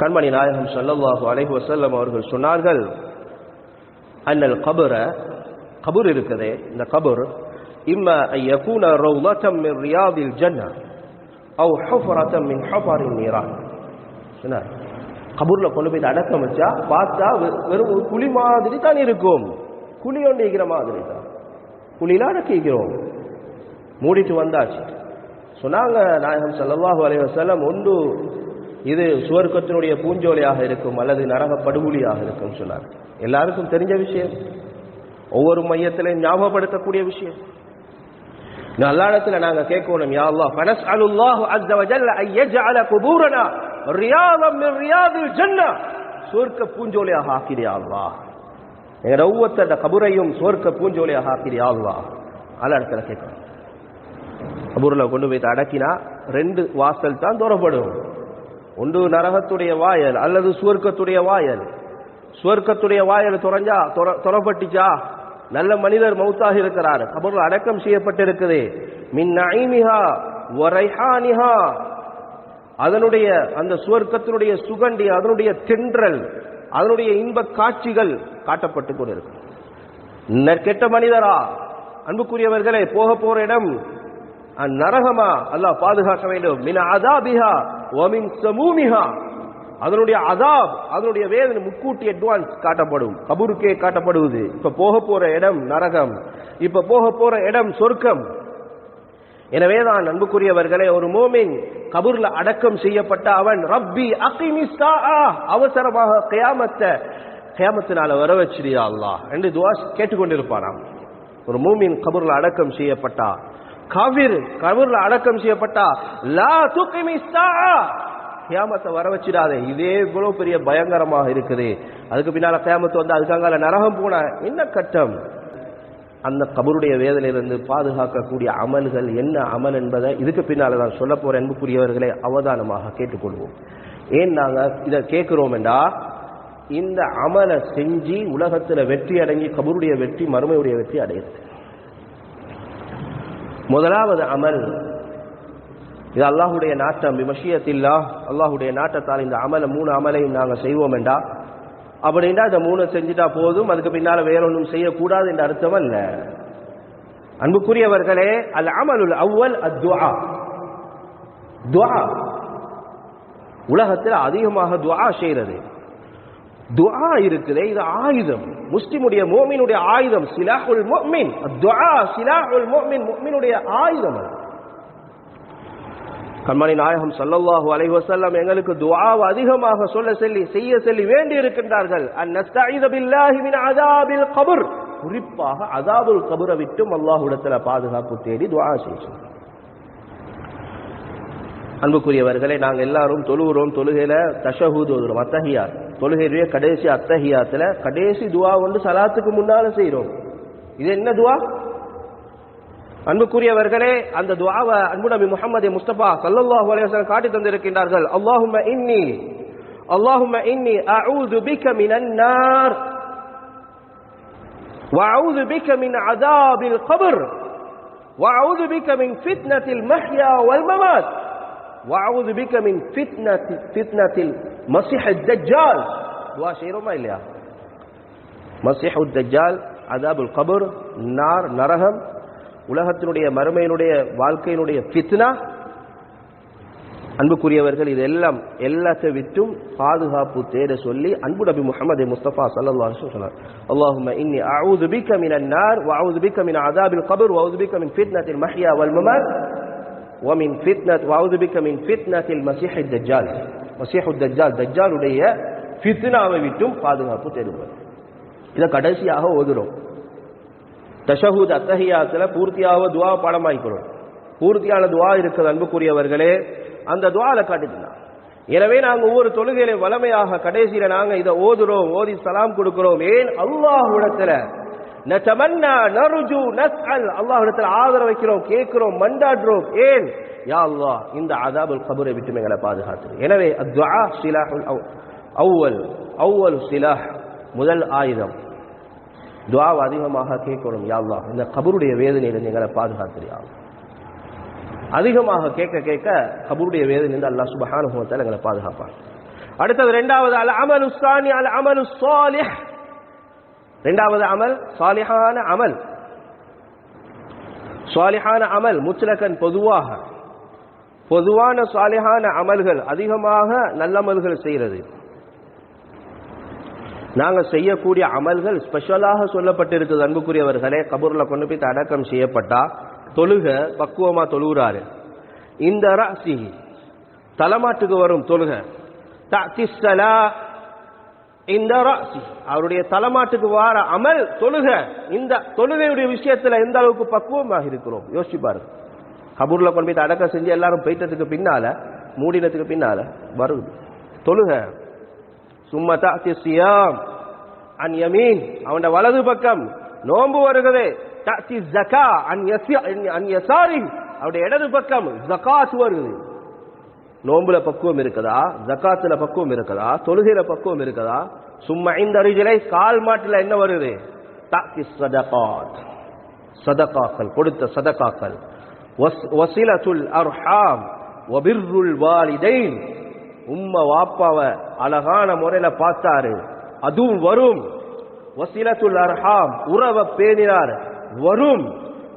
கண்மணி நாயகம் ஸல்லல்லாஹு அலைஹி வசல்லம் அவர்கள் சொன்னார்கள் அன்னல் கபுர கபூர் இருக்குதே இந்த கபூர் இம்ம யகூன ரௌலத்தம் மின் ரியாதில் ஜன்னா அவ் ஹுஃபரத்தம் மின் ஹஃபாரின் நீரான். சொன்னார் கபூரில் கொண்டு போய் அடக்கம் வச்சா பார்த்தா வெ- வெறும் ஒரு குழி மாதிரி தான் இருக்கும். குழி ஒன்று மாதிரி தான். குழியில் அடக்கிக்கிறோம். மூடிட்டு வந்தாச்சு. சொன்னாங்க நாயகம் ஸல்லல்லாஹு அலைஹி வஸல்லம் ஒன்று இது சுவர்க்கத்தினுடைய பூஞ்சோலையாக இருக்கும் அல்லது நரக படுகொலியாக இருக்கும் சொன்னார். எல்லாருக்கும் தெரிஞ்ச விஷயம். ஒவ்வொரு மையத்திலையும் ஞாபகப்படுத்தக்கூடிய விஷயம். நல்லாடத்துல நாங்க கேட்கணும் யா அல்லாஹ் ஃபனஸ்அலுல்லாஹு அஸ்ஸ வஜல்ல அன் குபூரனா? ரியாதம் மின் ரியாதில் ஜன்னah சுவர்க்க பூஞ்சோலையாக ஆக்கிறியா அல்லாஹ். எங்க ஒவ்வொருத்தட கபுரையும் சுவர்க்க பூஞ்சோலையாக ஆக்கிறியா அல்லாஹ். நல்ல இடத்துல கேட்கணும். கபூர்ல கொண்டு போய் அடக்கினா ரெண்டு வாசல் தான் தோறப்படும். ஒன்று நரகத்துடைய வாயல் அல்லது சுவர்க்கத்துடைய வாயல். சுவர்க்கத்துடைய வாயல் துறஞ்சா துறப்பட்டுச்சா? நல்ல மனிதர் மௌத்தாக இருக்கிறார். அவர்கள் அடக்கம் செய்யப்பட்டிருக்குது. மின் நைமிஹா ஒரைஹானிஹா. அதனுடைய அந்த சுவர்க்கத்தினுடைய சுகண்டி அதனுடைய தென்றல் அதனுடைய இன்ப காட்சிகள் காட்டப்பட்டு கொண்டிருக்கும் கெட்ட மனிதரா? அன்புக்குரியவர்களே போக போற இடம் நரகமா அல்லாஹ் பாதுகாக்க வேண்டும். மின் அதாபிஹா ஒமின் சமூமிஹா அதனுடைய அதாப் அதனுடைய வேதனை முக்கூட்டி அட்வான்ஸ் காட்டப்படும். கபூருக்கே காட்டப்படுவது. இப்ப போக போற இடம் நரகம். இப்ப போக போற இடம் சொர்க்கம். எனவே தான் அன்புக்குரியவர்களே ஒரு மோமின் கபூர்ல அடக்கம் செய்யப்பட்ட அவன் ரப்பி அகிமிஸ்தா அவசரமாக கயாமத்தை கயாமத்தினால வர வச்சிரியா அல்லாஹ் என்று துவாஸ் கேட்டுக்கொண்டிருப்பானாம் ஒரு மூமின் கபூர்ல அடக்கம் செய்யப்பட்டா. காவிர் கபூர்ல அடக்கம் செய்யப்பட்டா லா தூக்கி கியாமத்தை வர வச்சிடாதே. இதே இவ்வளவு பெரிய பயங்கரமாக இருக்குது. அதுக்கு பின்னால கியாமத்து வந்து அதுக்காக நரகம் போன என்ன கட்டம்? அந்த கபருடைய வேதனையிலிருந்து பாதுகாக்கக்கூடிய அமல்கள் என்ன அமல் என்பதை இதுக்கு பின்னால நான் சொல்ல போற அன்புக்குரியவர்களை அவதானமாக கேட்டுக்கொள்வோம். ஏன் நாங்கள் இதை கேட்கிறோம் என்றா இந்த அமலை செஞ்சு உலகத்தில் வெற்றி அடங்கி கபருடைய வெற்றி மறுமையுடைய வெற்றி அடையிறது. முதலாவது அமல். இது அல்லாஹுடைய நாட்டம். விமஷியத்தில்லா அல்லாஹுடைய நாட்டத்தால் இந்த அமலை மூணு அமலையும் நாங்கள் செய்வோம் என்றா? அப்படின்னா இந்த மூணு செஞ்சுட்டா போதும் அதுக்கு பின்னால் வேற ஒன்றும் செய்யக்கூடாது என்ற அர்த்தம் அல்ல. அன்புக்குரியவர்களே அல் அமலுல் அவ்வல் அத்வா துவா உலகத்தில் அதிகமாக துவா செய்கிறது துஆ இருக்குதே இது ஆயுதம். முஸ்லிமுடைய மோமினுடைய ஆயுதம் சிலாஹுல் மோமின் துஆ சிலாஹுல் மோமின் மோமினுடைய ஆயுதம் அது. கண்மணி நாயகம் சல்லல்லாஹு அலைஹி வஸல்லம் எங்களுக்கு துஆவை அதிகமாக சொல்ல சொல்லி செய்ய சொல்லி வேண்டி இருக்கின்றார்கள். அன் நஸ்தஈத பில்லாஹி மின் அஸாபில் கபர். குறிப்பாக அஸாபுல் கபரை விட்டும் அல்லாஹ்விடத்தில் பாதுகாப்பு தேடி துஆ செய்யணும் அன்புக்குரியவர்களை நாங்க எல்லாரும் தொழுகிறோம் தொழுகையில தஷஹூத் ஓதுறோம் அத்தகையார் தொழுகையுடைய கடைசி அத்தஹியாத்துல கடைசி துஆ ஒன்று சலாத்துக்கு முன்னால செய்றோம் இது என்ன துஆ அன்புக்குரியவர்களே அந்த துஆவை அன்பு நபி முஹம்மது முஸ்தபா ஸல்லல்லாஹு அலைஹி வஸல்லம் காட்டி தந்திருக்கின்றார்கள் அல்லாஹும்ம இன்னி அல்லாஹும்ம இன்னி அஊது பிக மினன் நார் وأعوذ بك من عذاب القبر وأعوذ بك من فتنة المحيا والممات وأعوذ بك من فتنة فتنة المسيح الدجال دعاء شيء ما إليها مسيح الدجال عذاب القبر النار நரகம் உலகத்தினுடைய மறுமையினுடைய வாழ்க்கையினுடைய ஃபித்னா அன்புக்குரியவர்கள் இதெல்லாம் எல்லாத்தை விட்டும் பாதுகாப்பு தேட சொல்லி அன்பு நபி முஹம்மது முஸ்தபா ஸல்லல்லாஹு அலைஹி வஸல்லம் சொன்னார் அல்லாஹும்ம இன்னி அஊது பிக மினன் நார் வ அஊது பிக மின் அஸாபில் கப்ர் வ அஊது பிக மின் ஃபித்னத்தில் மஹ்யா வல் மமாத் வ மின் ஃபித்னத் வ அஊது பிக மின் ஃபித்னத்தில் மசீஹு தஜ்ஜால் தஜ்ஜாலுடைய ஃபித்னாவை விட்டும் பாதுகாப்பு தேடுவது இதை கடைசியாக ஓதுறோம். தஷஹூத் அத்தஹியாத்தில் பூர்த்தியாக துவா பாடமாய்க்கிறோம். பூர்த்தியான துவா இருக்கிறது அன்புக்குரியவர்களே. அந்த துவால காட்டுதுன்னா எனவே நாங்கள் ஒவ்வொரு தொழுகையில வளமையாக கடைசியில நாங்க இதை ஓதுறோம் ஓதி சலாம் கொடுக்கிறோம். ஏன்? அல்லாஹ்விடத்துல. நருஜு நர்ஜு நஸ்அல். அல்லாஹ்விடத்துல ஆதரவு வைக்கிறோம் கேட்கிறோம் மண்டாடுறோம் ஏன்? யா அல்லாஹ் இந்த அதாபுல் கபரை விட்டு எங்களை பாதுகாத்து எனவே அத்வா சிலாஹுல் அவ்வல் அவ்வல் சிலாஹ் முதல் ஆயுதம். துவாவை அதிகமாக கேட்கணும் யா அல்லாஹ் இந்த கபருடைய வேதனையிலிருந்து எங்களை பாதுகாத்துறியா அதிகமாக கேட்க கேட்க கபருடைய வேதனையிலிருந்து அல்லாஹ் சுபஹானுபவத்தால் எங்களை பாதுகாப்பான். அடுத்தது ரெண்டாவது அல் அமலு சானி அல் அமலு சாலிஹ். ரெண்டாவது அமல் சாலிஹான அமல். சாலிஹான அமல் முச்சலகன் பொதுவாக. பொதுவான சாலிஹான அமல்கள் அதிகமாக நல்லமல்கள் செய்கிறது. நாங்க செய்யக்கூடிய அமல்கள் ஸ்பெஷலாக சொல்லப்பட்டிருக்கிறது அன்புக்குரியவர்களே. கபூர்ல கொண்டு போய் அடக்கம் செய்யப்பட்டா தொழுக பக்குவமா தொழுகிறாரு. இந்த ராசி தலைமாட்டுக்கு வரும் தொழுக. தஅத்திஸ்ஸலா இந்த ராசி அவருடைய தலைமாட்டுக்கு வார அமல் தொழுக. இந்த தொழுகையுடைய விஷயத்துல எந்த அளவுக்கு பக்குவமாக இருக்கிறோம்? யோசிச்சு பாருங்க. கபூரில் கொண்டு போய் அடக்கம் செஞ்சு எல்லாரும் போயிட்டதுக்கு பின்னால மூடினதுக்கு பின்னால வருது. தொழுக. சும்மா தாத்தி சியாம் அன் யமீன். அவன் வலது பக்கம் நோன்பு வருகிறது தாத்தி ஜகா அன் அன் யசாரி. அவருடைய இடது பக்கம் ஜகாத் வருது. நோம்புல பக்குவம் இருக்குதா? ஜக்காத்துல பக்குவம் இருக்குதா? தொழுகையில பக்குவம் இருக்குதா? சும்மா இந்த அருகிலை கால் மாட்டுல என்ன வருது? தாத்தி சதகாத் சதகாக்கள் கொடுத்த சதகாக்கள் வசிலத்துல் அர்ஹாம் வபிர்ருல் வாலிதைன். உம்ம வாப்பாவ அழகான முறையில பார்த்தாரு. அதுவும் வரும். வசிலத்துல் அர்ஹாம் உறவ பேணினார். வரும்.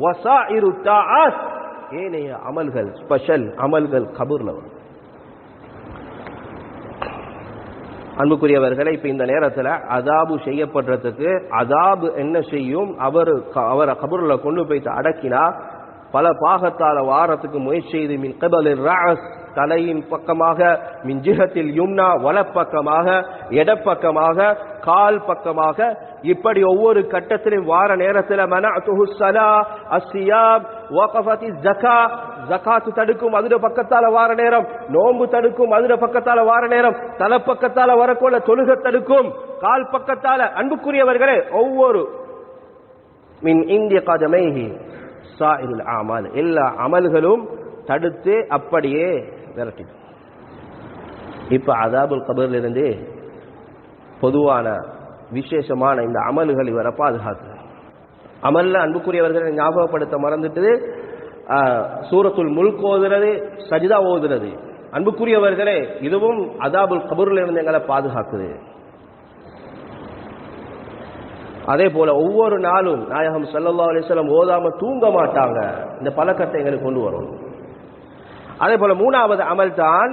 வசாயிரு தாஆத் ஏனைய அமல்கள் ஸ்பெஷல் அமல்கள் கபூர்ல வரும். அன்புக்குரியவர்களை இப்ப இந்த நேரத்துல அதாபு செய்யப்படுறதுக்கு அதாபு என்ன செய்யும்? அவர் அவரை கபூர்ல கொண்டு போய் அடக்கினா பல பாகத்தால வாரத்துக்கு முயற்சி செய்து மின் கபலில் ராஸ் தலையின் பக்கமாக மின் ஜிஹத்தில் யும்னா வலப்பக்கமாக எடப்பக்கமாக கால் பக்கமாக இப்படி ஒவ்வொரு கட்டத்திலும் வார நேரத்தில் மனஅத்துஹு ஸலா அஸ்ஸியாம் வகஃபதி ஜகா ஜகாத்து தடுக்கும் அதுட பக்கத்தால வார நேரம் நோன்பு தடுக்கும் அதுட பக்கத்தால வார நேரம் தலை பக்கத்தால வரக்கோல தொழுக தடுக்கும் கால் பக்கத்தால அன்புக்குரியவர்களே ஒவ்வொரு மின் இந்திய கதமைஹி சாயிருல் அமல். எல்லா அமல்களும் தடுத்து அப்படியே விரட்டிடும். இப்ப அதாபுல் கபர்ல இருந்து பொதுவான விசேஷமான இந்த அமல்கள் இவரை பாதுகாத்து அமல்ல அன்புக்குரியவர்களை ஞாபகப்படுத்த மறந்துட்டு சூரத்துல் முல்க் ஓதுறது சஜிதா ஓதுறது. அன்புக்குரியவர்களே இதுவும் அதாபுல் கபூர்ல இருந்து எங்களை பாதுகாக்குது. அதே போல ஒவ்வொரு நாளும் நாயகம் சல்லா அலிஸ்லாம் ஓதாம தூங்க மாட்டாங்க. இந்த பழக்கத்தை எங்களுக்கு கொண்டு வரும் அதே போல மூணாவது அமல் தான்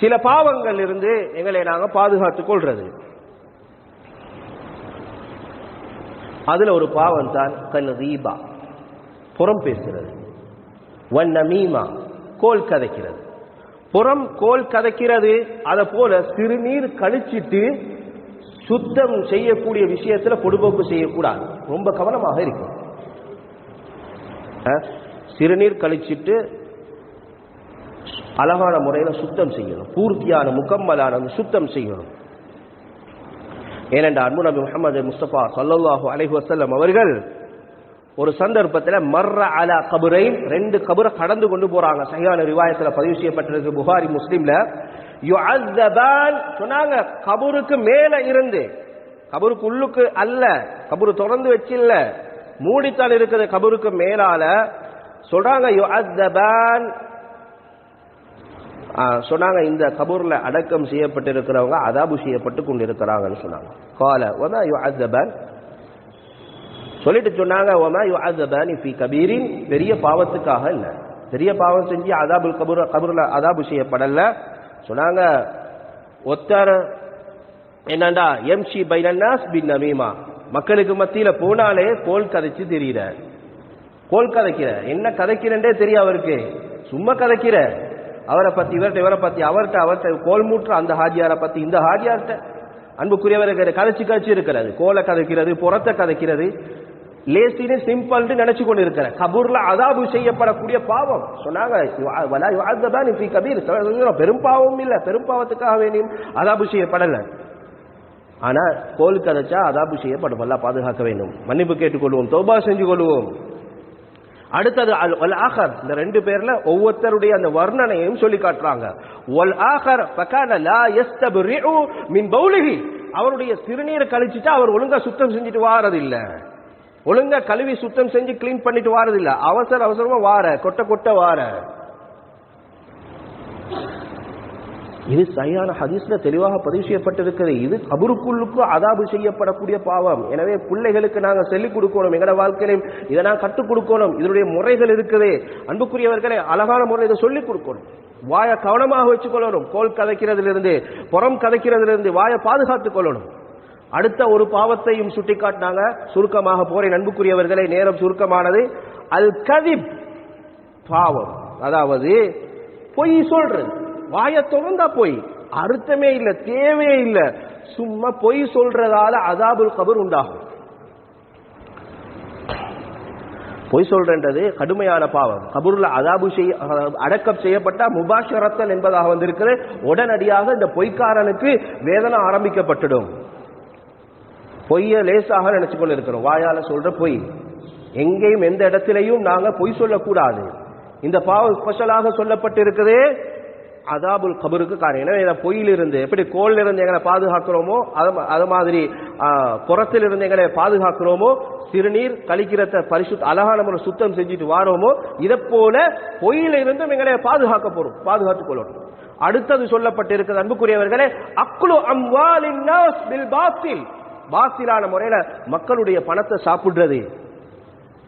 சில பாவங்கள் இருந்து எங்களை நாங்க பாதுகாத்துக் கொள்றது. அதுல ஒரு பாவம் தான் கல் ரீபா. புறம் பேசுறது. வண்ணமீமா கோல் கதைக்கிறது. புறம் கோல் கதைக்கிறது அதை போல சிறுநீர் கழிச்சிட்டு சுத்தம் செய்யக்கூடிய விஷயத்துல பொடுபோக்கு செய்யக்கூடாது. ரொம்ப கவனமாக இருக்கும் சிறுநீர் கழிச்சிட்டு அழகான முறையில சுத்தம் செய்யணும். பூர்த்தியான முக்கம்மலான சுத்தம் செய்யணும். ஏனென்ற அன்பு நபி முகமது முஸ்தபா சல்லாஹூ அலஹி வசல்லம் அவர்கள் ஒரு சந்தர்ப்பத்தில் மர்ர அலா கபுரையும் ரெண்டு கபரை கடந்து கொண்டு போறாங்க. சரியான ரிவாயத்தில் பதிவு செய்யப்பட்டிருக்கு புகாரி முஸ்லீம்ல. சொன்னாங்க கபூருக்கு மேல இருந்து. கபூருக்கு உள்ளுக்கு அல்ல கபூர் திறந்து வச்சில்ல. மூடித்தான் இருக்கிற கபூருக்கு மேலால. சொல்றாங்க யுஅஸ்ஸபான் சொன்னாங்க இந்த கபூர்ல அடக்கம் செய்யப்பட்டிருக்கிறவங்க அதாபு செய்யப்பட்டு கொண்டிருக்கிறாங்கன்னு சொன்னாங்க. கால ஒமா யுஅஸ்ஸபான் சொல்லிட்டு சொன்னாங்க ஒமா யுஅஸ்ஸபான் ஃபி கபீரின் பெரிய பாவத்துக்காக இல்லை. பெரிய பாவம் செஞ்சு அதாபுல் கபூர் கபூர்ல அதாபு செய்யப்படல. சொன்னாங்க ஒத்தர் என்னண்டா எம்சி பைனாஸ் பின் நமீமா. மக்களுக்கு மத்தியில போனாலே கோல் கதைச்சு தெரியுற. கோல் கதைக்கிற. என்ன கதைக்கிறன்றே தெரியும் அவருக்கு? சும்மா கதைக்கிற. அவரை பத்தி இவர்கிட்ட இவரை பத்தி அவர்கிட்ட அவர்கிட்ட கோல் மூற்ற அந்த ஹாஜியாரை பத்தி இந்த ஹாஜியார்கிட்ட. அன்புக்குரியவருக்கு கதைச்சு கதைச்சு இருக்கிறது. கோலை கதைக்கிறது புறத்தை கதைக்கிறது. லேசின்னு சிம்பிள்னு நினைச்சு கொண்டு இருக்கிற கபூர்ல அதாபு செய்யப்படக்கூடிய பாவம். சொன்னாங்க பெரும் பாவம் இல்ல பெரும் பாவத்துக்காக வேண்டியும் அதாபு செய்யப்படல. ஆனா கோல் கதைச்சா அதாபு செய்யப்படும். நல்லா பாதுகாக்க வேண்டும். மன்னிப்பு கேட்டுக்கொள்வோம் தௌபா செஞ்சு கொள்வோம். அடுத்தது அல் ஆஹர். இந்த ரெண்டு பேர்ல ஒவ்வொருத்தருடைய அந்த வர்ணனையும் சொல்லி காட்டுறாங்க. ஒல் ஆஹர் பக்கான லா யஸ்தபிரிஉ மின் பௌலிஹி. அவருடைய சிறுநீரை கழிச்சிட்டு அவர் ஒழுங்கா சுத்தம் செஞ்சுட்டு வாரது ஒழுங்கா கழுவி சுத்தம் செஞ்சு கிளீன் பண்ணிட்டு வாரதில்ல. அவசர அவசரமா வார. கொட்ட கொட்ட வார. இது சரியான ஹதீஸ்ல தெளிவாக பதிவு செய்யப்பட்டிருக்கிறது. இது கபருக்குள்ளுக்கு அதாபு செய்யப்படக்கூடிய பாவம். எனவே பிள்ளைகளுக்கு நாங்கள் சொல்லிக் கொடுக்கணும். எங்களோட வாழ்க்கையிலும் இதை நான் கற்றுக் கொடுக்கணும். இதனுடைய முறைகள் இருக்குது. அன்புக்குரியவர்களை அழகான முறையில் இதை சொல்லிக் கொடுக்கணும். வாயை கவனமாக வச்சுக்கொள்ளணும் கோல் கதைக்கிறதிலிருந்து புறம் கதைக்கிறதிலிருந்து வாயை பாதுகாத்துக் கொள்ளணும். அடுத்த ஒரு பாவத்தையும் சுட்டிக்காட்டினாங்க. சுருக்கமாக போறேன். அன்புக்குரியவர்களை நேரம் சுருக்கமானது. அல் கதிப் பாவம். அதாவது பொய் சொல்றது. வாய திறந்தா பொய். அர்த்தமே இல்லை தேவையே இல்லை. சும்மா பொய் சொல்றதால அதாபுல் கபர் உண்டாகும். பொய் சொல்றன்றது கடுமையான பாவம். கபூர்ல அதாபு செய்ய அடக்கம் செய்யப்பட்ட முபாஷரத்தன் என்பதாக வந்திருக்கிறது. உடனடியாக இந்த பொய்க்காரனுக்கு வேதனை ஆரம்பிக்கப்பட்டுடும். பொய்ய லேசாக நினைச்சு கொண்டு இருக்கிறோம் வாயால சொல்ற பொய். எங்கேயும் எந்த இடத்திலையும் நாங்க பொய் சொல்லக்கூடாது. இந்த பாவம் ஸ்பெஷலாக சொல்லப்பட்டிருக்குதே அதாபுல் கபருக்கு காரணம். எனவே பொய்யிலிருந்து எப்படி கோல் இருந்து எங்களை பாதுகாக்கிறோமோ அது மாதிரி ஆ, புறத்திலிருந்து எங்களை பாதுகாக்கிறோமோ சிறுநீர் கழிக்கிறத பரிசு அழகான முறை சுத்தம் செஞ்சுட்டு வாரோமோ இதை போல பொய்யிலிருந்தும் எங்களை பாதுகாக்க போறோம். பாதுகாத்துக் கொள்ளணும். அடுத்தது சொல்லப்பட்டிருக்கிறது அன்புக்குரியவர்களே அக்குழு அம்வாலின் பில் பாத்தில். பாத்திலான முறையில மக்களுடைய பணத்தை சாப்பிடுறது.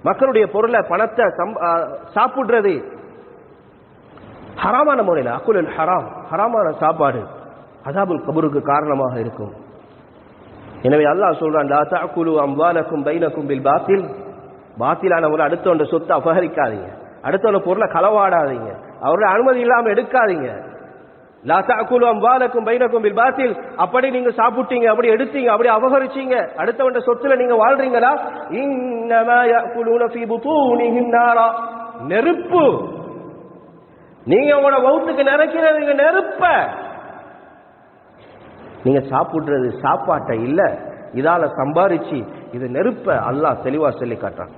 மக்களுடைய பொருளை பணத்தை சம்- சாப்பிடுறது. ஹராமான முறையில் அக்குலல் ஹராம் ஹராமான சாப்பாடு அதாபுல் கபருக்கு காரணமாக இருக்கும். எனவே அல்லாஹ் சொல்றான் லா குழு அம்வாலக்கும் பைனக்கும் பில் பாத்தில். பாத்திலான முறை அடுத்தவண்ட சொத்தை அபகரிக்காதீங்க. அடுத்தவண்ட பொருளை களவாடாதீங்க. அவருடைய அனுமதி இல்லாமல் எடுக்காதீங்க. லா தாக்குலு அம்வாலக்கும் பைனக்கும் பில் பாத்தில். அப்படி நீங்க சாப்பிட்டீங்க அப்படி எடுத்தீங்க அப்படி அபகரிச்சீங்க அடுத்தவண்ட சொத்துல நீங்க வாழ்றீங்களா? இன்னமா யஅகுலூன ஃபீ புதூனிஹிம் நாரா. நெருப்பு. நீங்க உங்களோட வவுத்துக்கு நிறைக்கிறதுங்க நெருப்ப. நீங்க சாப்பிடுறது சாப்பாட்டை இல்ல இதால சம்பாரிச்சு இது நெருப்ப அல்லாஹ் தெளிவா சொல்லி காட்டுறான்.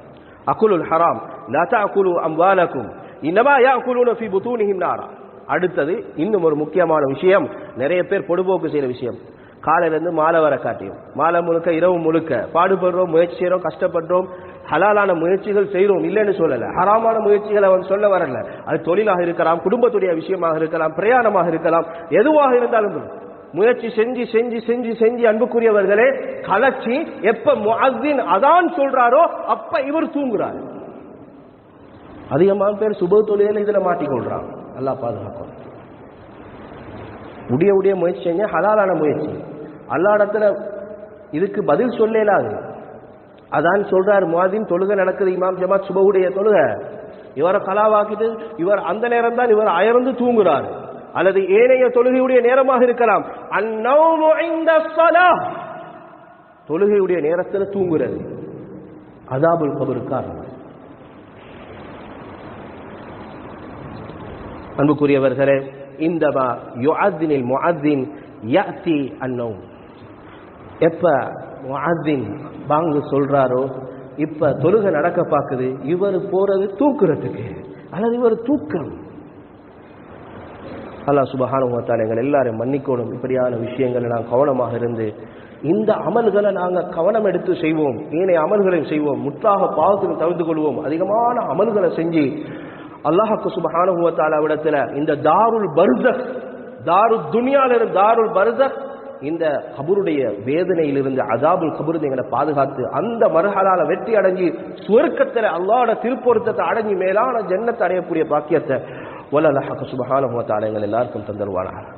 அகுலுல் ஹராம் லா தாக்குலு அம்வாலக்கும் இன்னமா யாகுலூன ஃபீ புதூனிஹிம் நாரா. அடுத்தது இன்னும் ஒரு முக்கியமான விஷயம். நிறைய பேர் பொடுபோக்கு செய்கிற விஷயம். காலையில இருந்து மாலை வர காட்டியும். மாலை முழுக்க இரவு முழுக்க. பாடுபடுறோம் முயற்சி செய்கிறோம் கஷ்டப்படுறோம். ஹலாலான முயற்சிகள் செய்கிறோம் இல்லைன்னு சொல்லலை. ஹராமான முயற்சிகளை அவன் சொல்ல வரல. அது தொழிலாக இருக்கலாம் குடும்பத்துடைய விஷயமாக இருக்கலாம் பிரயாணமாக இருக்கலாம். எதுவாக இருந்தாலும் முயற்சி செஞ்சு செஞ்சு செஞ்சு செஞ்சு அன்புக்குரியவர்களே கலச்சி எப்ப முஅத்தின் அதான் சொல்றாரோ அப்ப இவர் தூங்குறார். அதிகமான பேர் சுப தொழில இதுல மாட்டிக்கொள்றான் அல்லா பாதுகாப்பான் உடைய உடைய முயற்சி செஞ்ச ஹலாலான முயற்சி. அல்லா இடத்துல இதுக்கு பதில் சொல்லலாது அதான் சொல்றார் மாதின் தொழுகை நடக்குது இமாம் ஜமாத் சுபவுடைய தொழுகை. இவரை கலாவாக்கிட்டு இவர் அந்த நேரம் தான் இவர் அயர்ந்து தூங்குறார். அல்லது ஏனைய தொழுகையுடைய நேரமாக இருக்கலாம். தொழுகையுடைய நேரத்தில் தூங்குறது. அதாபுல் கபரு காரணம் அன்புக்குரியவர்களே இந்தமா யுஅத்தினில் முஅத்தின் முஅத்தின் பாங்கு சொல்றாரோ இப்ப தொழுகை நடக்க பாக்குது இவர் போறது தூக்குறதுக்கு அல்லது இவர் தூக்கம். அல்லா சுபஹானஹு எங்கள் எல்லாரும் மன்னிக்கணும். இப்படியான விஷயங்களை நான் கவனமாக இருந்து இந்த அமல்களை நாங்க கவனம் எடுத்து செய்வோம். ஏனைய அமல்களையும் செய்வோம். முற்றாக பாவத்துக்கு தவிர்த்து கொள்வோம். அதிகமான அமல்களை செஞ்சு அல்லாஹாக்கு சுபஹானஹு விடத்துல இந்த தாருல் பர்சக் தாரு துனியால இருந்து தாருல் பர்சக் இந்த கபருடைய வேதனையிலிருந்து அதாபுல் கபரு எங்களை பாதுகாத்து அந்த மறுஹலால வெற்றி அடைஞ்சி சுவர்க்கத்தில் அல்லாஹ்வோட திருப்பொருத்தத்தை அடைஞ்சி மேலான ஜன்னத்தை அடையக்கூடிய பாக்கியத்தை வல்ல அல்லாஹ் சுபஹானுவத்தாலா எங்கள் எல்லாருக்கும் தந்தருவானாக.